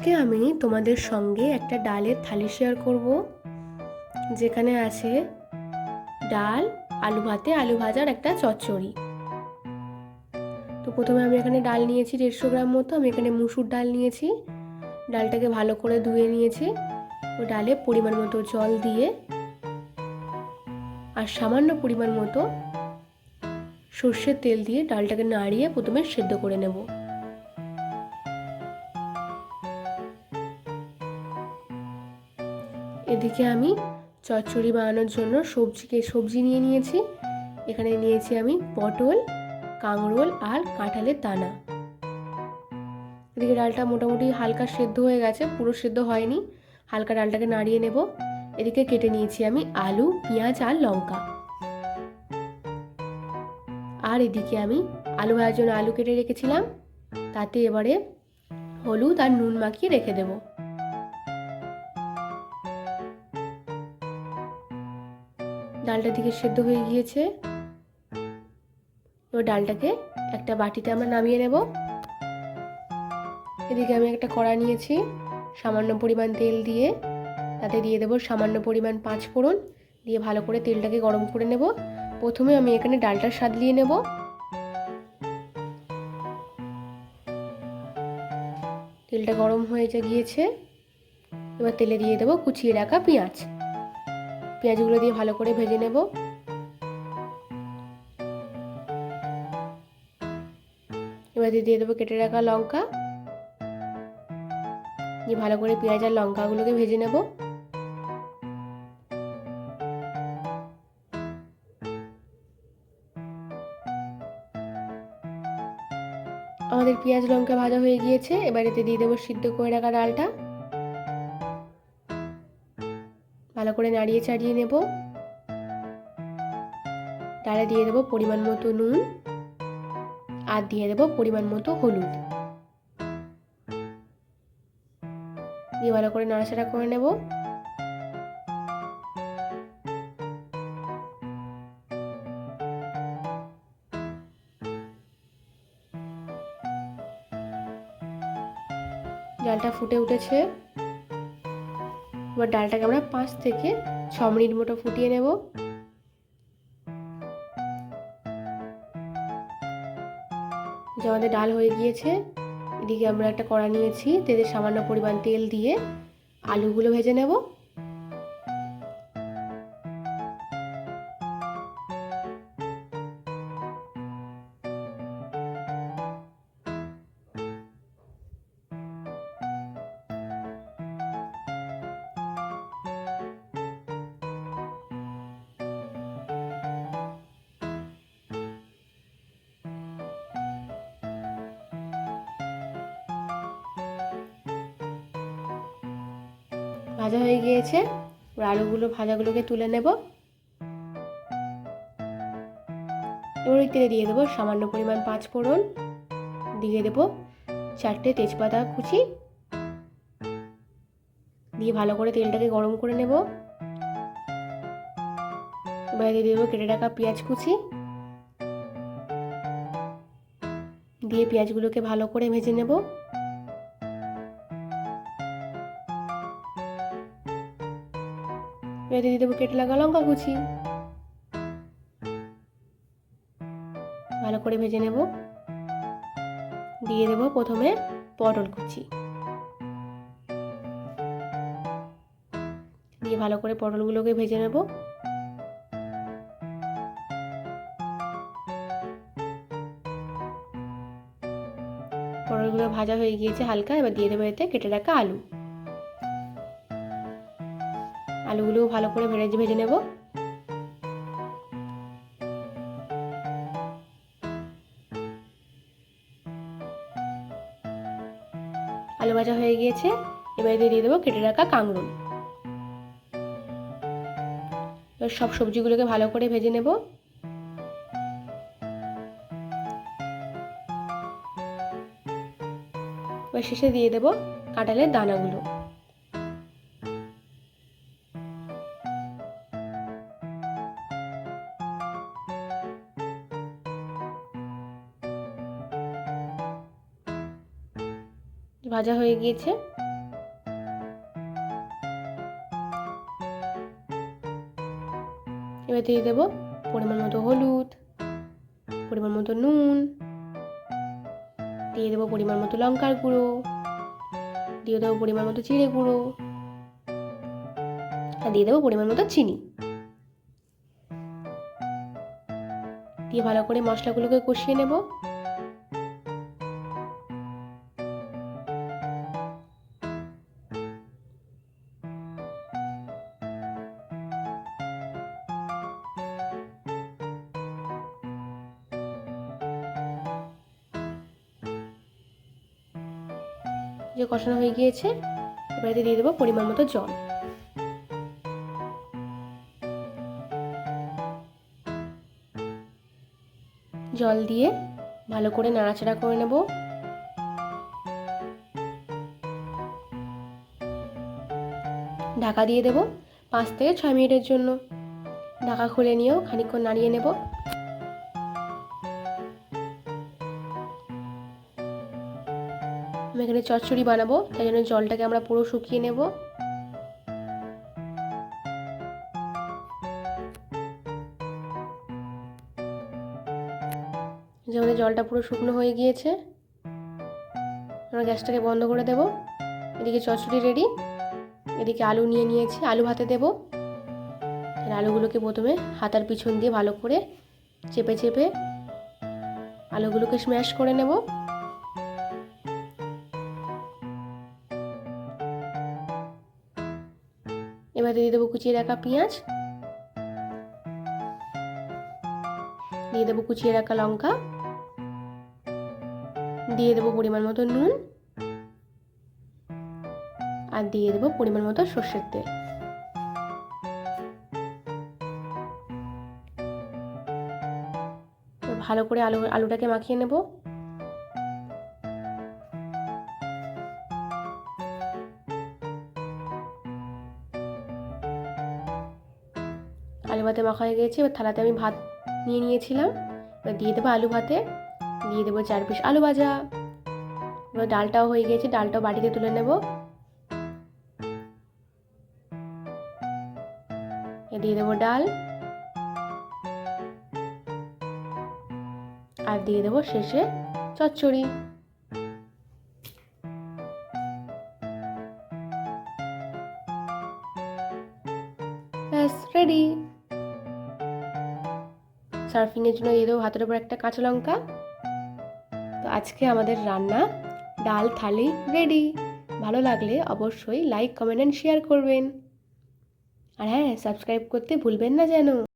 আজকে আমি তোমাদের সঙ্গে একটা ডালের থালি শেয়ার করব, যেখানে আছে ডাল, আলু ভাতে, আলু ভাজার একটা চচ্চড়ি। তো প্রথমে আমি এখানে ডাল নিয়েছি দেড়শো গ্রাম মতো, আমি এখানে মুসুর ডাল নিয়েছি। ডালটাকে ভালো করে ধুয়ে নিয়েছি, ও ডালে পরিমাণ মতো জল দিয়ে, আর সামান্য পরিমাণ মতো সর্ষের তেল দিয়ে ডালটাকে নাড়িয়ে প্রথমে সেদ্ধ করে নেব। এদিকে আমি চচ্চড়ি বানানোর জন্য সবজিকে, সবজি নিয়ে নিয়েছি। এখানে নিয়েছি আমি পটল, কাঁকরোল আর কাঁঠালের দানা। এদিকে ডালটা মোটামুটি হালকা সেদ্ধ হয়ে গেছে, পুরো সেদ্ধ হয়নি। হালকা ডালটাকে নাড়িয়ে নেব। এদিকে কেটে নিয়েছি আমি আলু, পেঁয়াজ আর লঙ্কা। আর এদিকে আমি আলু ভাজার জন্য আলু কেটে রেখেছিলাম। তাতে এবারে হলুদ আর নুন মাখিয়ে রেখে দেবো। ডালটা দিকে সেদ্ধ হয়ে গিয়েছে। এবার ডালটাকে একটা বাটিতে আমরা নামিয়ে নেব। এদিকে আমি একটা কড়া নিয়েছি, সামান্য পরিমাণ তেল দিয়ে। তাতে দিয়ে দেবো সামান্য পরিমাণ পাঁচ ফোড়ন। দিয়ে ভালো করে তেলটাকে গরম করে নেব। প্রথমে আমি এখানে ডালটার স্বাদ সাদলিয়ে নেব। তেলটা গরম হয়ে গিয়েছে। এবার তেলে দিয়ে দেবো কুচিয়ে রাখা পেঁয়াজ। পেঁয়াজগুলো দিয়ে ভালো করে ভেজে নেব। এবার দিয়ে দেবো কেটে রাখা লঙ্কা। দিয়ে ভালো করে পেঁয়াজ আর লঙ্কাগুলোকে ভেজে নেব। আমাদের পেঁয়াজ লঙ্কা ভাজা হয়ে গিয়েছে, এবার এতে দিয়ে দেবো সিদ্ধ করে রাখা ডালটা। ভালো করে নাড়িয়ে চাড়িয়ে নেব। ডালে দিয়ে দেবো পরিমাণ মতো নুন আর দিয়ে দেবো পরিমাণ মতো হলুদ। দিয়ে ভালো করে নাড়াচাড়া করে নেব। ডালটা ফুটে উঠেছে। এবার ডালটাকে আমরা পাঁচ থেকে ছ মিনিট মতো ফুটিয়ে নেব। যে আমাদের ডাল হয়ে গিয়েছে, এদিকে আমরা একটা কড়া নিয়েছি তেলে সামান্য পরিমাণ তেল দিয়ে আলুগুলো ভেজে নেব। ভাজা হয়ে গিয়েছে। আলুগুলো, ভাজাগুলোকে তুলে নেব। এবার ওই তেলে দিয়ে দেবো সামান্য পরিমাণ পাঁচ ফোড়ন দিয়ে দেবো চারটে তেজপাতা কুচি। দিয়ে ভালো করে তেলটাকে গরম করে নেব। এবার দিয়ে দেবো কেটে রাখা পেঁয়াজ কুচি। দিয়ে পেঁয়াজগুলোকে ভালো করে ভেজে নেব। এবার দিয়ে দেবো কেটে লাগা লঙ্কা কুচি। ভালো করে ভেজে নেব। দিয়ে দেবো প্রথমে পটল কুচি। দিয়ে ভালো করে পটলগুলোকে ভেজে নেব। পটলগুলো ভাজা হয়ে গিয়েছে হালকা, এবার দিয়ে দেবো এতে কেটে রাখা আলু। আলুগুলো ভালো করে ভেজে ভেজে নেব। আলু ভাজা হয়ে গিয়েছে, এবারে দিয়ে দেবো কেটে রাখা কাংরুল এবার সব সবজিগুলোকে ভালো করে ভেজে নেব। এবার শেষে দিয়ে দেবো কাঁঠালের দানাগুলো। ভাজা হয়ে গিয়েছে। এবার দিয়ে দেবো পরিমাণ মতো হলুদ, পরিমাণ মতো নুন, দিয়ে দেবো পরিমাণ মতো লঙ্কার গুঁড়ো, দিয়ে দেবো পরিমাণ মতো চিড়ে গুঁড়ো, আর দিয়ে দেবো পরিমাণ মতো চিনি। দিয়ে ভালো করে মশলাগুলোকে কষিয়ে নেব। যে কষানো হয়ে গিয়েছে, এবারে দিয়ে দেবো পরিমাণ মতো জল। জল দিয়ে ভালো করে নাড়াচাড়া করে নেব। ঢাকা দিয়ে দেব পাঁচ থেকে ছয় মিনিটের জন্য। ঢাকা খুলে নিয়েও খানিকক্ষণ নাড়িয়ে নেব। এখানে চচ্চড়ি বানাবো, তাই জন্য জলটাকে আমরা পুরো শুকিয়ে নেব। যে আমাদের জলটা পুরো শুকনো হয়ে গিয়েছে, আমরা গ্যাসটাকে বন্ধ করে দেব। এদিকে চচ্চড়ি রেডি এদিকে আলু নিয়ে নিয়েছি, আলু ভাতে দেব। আলুগুলোকে প্রথমে হাতার পিছন দিয়ে ভালো করে চেপে চেপে আলুগুলোকে স্ম্যাশ করে নেব। কুচিয়ে রাখা পেঁয়াজ। দিয়ে দেবো কুচিয়ে রাখা লঙ্কা। দিয়ে দেবো পরিমাণ মতো নুন। আর দিয়ে দেবো পরিমাণ মতো সর্ষের তেল। ভালো করে আলু, আলুটাকে মাখিয়ে নেব। ভাতে মাখা হয়ে গেছে, এবার থালাতে আমি ভাত নিয়ে নিয়েছিলাম। এবার দিয়ে দেবো আলু ভাতে, দিয়ে দেবো চার পিস আলু ভাজা। এবার ডালটাও হয়ে গেছে, ডালটাও বাটিতে তুলে নেব। দিয়ে দেবো ডাল। আর দিয়ে দেবো শেষে চচ্চড়ি। সার্ফিংয়ের জন্য দিয়ে দেবো ভাতের উপর একটা কাঁচা লঙ্কা। তো আজকে আমাদের রান্না, ডাল থালি রেডি ভালো লাগলে অবশ্যই লাইক কমেন্ট অ্যান্ড শেয়ার করবেন। আর হ্যাঁ সাবস্ক্রাইব করতে ভুলবেন না যেন।